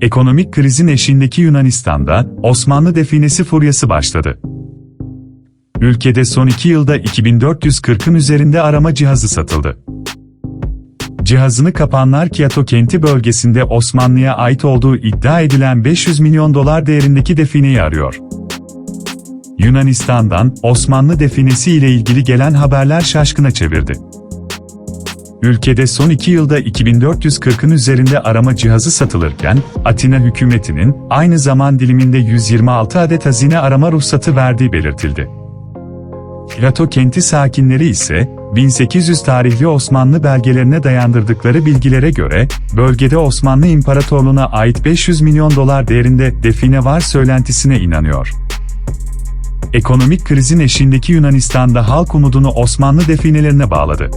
Ekonomik krizin eşiğindeki Yunanistan'da Osmanlı definesi furyası başladı. Ülkede son iki yılda 2440'ın üzerinde arama cihazı satıldı. Cihazını kapanlar Kiato kenti bölgesinde Osmanlı'ya ait olduğu iddia edilen 500 milyon dolar değerindeki defineyi arıyor. Yunanistan'dan Osmanlı definesi ile ilgili gelen haberler şaşkına çevirdi. Ülkede son iki yılda 2440'ın üzerinde arama cihazı satılırken, Atina hükümetinin aynı zaman diliminde 126 adet hazine arama ruhsatı verdiği belirtildi. Plato kenti sakinleri ise, 1800 tarihli Osmanlı belgelerine dayandırdıkları bilgilere göre, bölgede Osmanlı İmparatorluğu'na ait 500 milyon dolar değerinde define var söylentisine inanıyor. Ekonomik krizin eşiğindeki Yunanistan'da halk umudunu Osmanlı definelerine bağladı.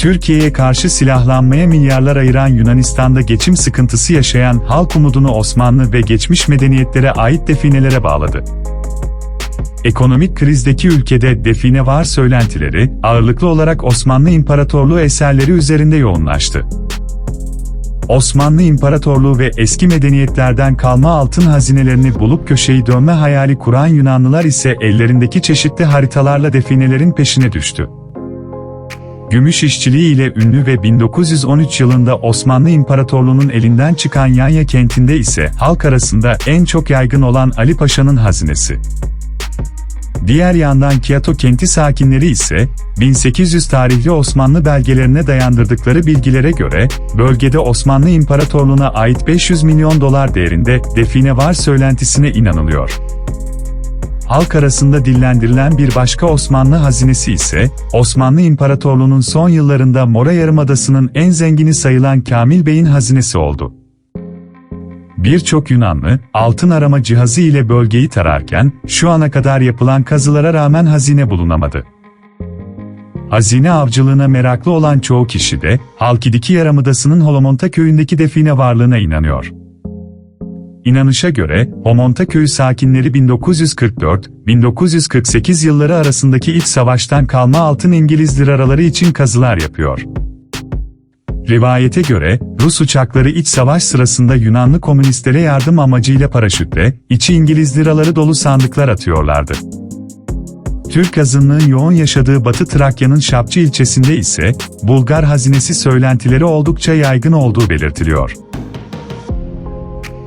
Türkiye'ye karşı silahlanmaya milyarlar ayıran Yunanistan'da geçim sıkıntısı yaşayan halk umudunu Osmanlı ve geçmiş medeniyetlere ait definelere bağladı. Ekonomik krizdeki ülkede define var söylentileri, ağırlıklı olarak Osmanlı İmparatorluğu eserleri üzerinde yoğunlaştı. Osmanlı İmparatorluğu ve eski medeniyetlerden kalma altın hazinelerini bulup köşeyi dönme hayali kuran Yunanlılar ise ellerindeki çeşitli haritalarla definelerin peşine düştü. Gümüş işçiliği ile ünlü ve 1913 yılında Osmanlı İmparatorluğu'nun elinden çıkan Yanya kentinde ise halk arasında en çok yaygın olan Ali Paşa'nın hazinesi. Diğer yandan Kiato kenti sakinleri ise, 1800 tarihli Osmanlı belgelerine dayandırdıkları bilgilere göre, bölgede Osmanlı İmparatorluğu'na ait 500 milyon dolar değerinde define var söylentisine inanılıyor. Halk arasında dillendirilen bir başka Osmanlı hazinesi ise, Osmanlı İmparatorluğu'nun son yıllarında Mora Yarımadası'nın en zengini sayılan Kamil Bey'in hazinesi oldu. Birçok Yunanlı, altın arama cihazı ile bölgeyi tararken, şu ana kadar yapılan kazılara rağmen hazine bulunamadı. Hazine avcılığına meraklı olan çoğu kişi de, Halkidiki Yarımadası'nın Holomonta köyündeki define varlığına inanıyor. İnanışa göre, Homonta köyü sakinleri 1944-1948 yılları arasındaki iç savaştan kalma altın İngiliz liraları için kazılar yapıyor. Rivayete göre, Rus uçakları iç savaş sırasında Yunanlı komünistlere yardım amacıyla paraşütle, içi İngiliz liraları dolu sandıklar atıyorlardı. Türk azınlığın yoğun yaşadığı Batı Trakya'nın Şapçı ilçesinde ise, Bulgar hazinesi söylentileri oldukça yaygın olduğu belirtiliyor.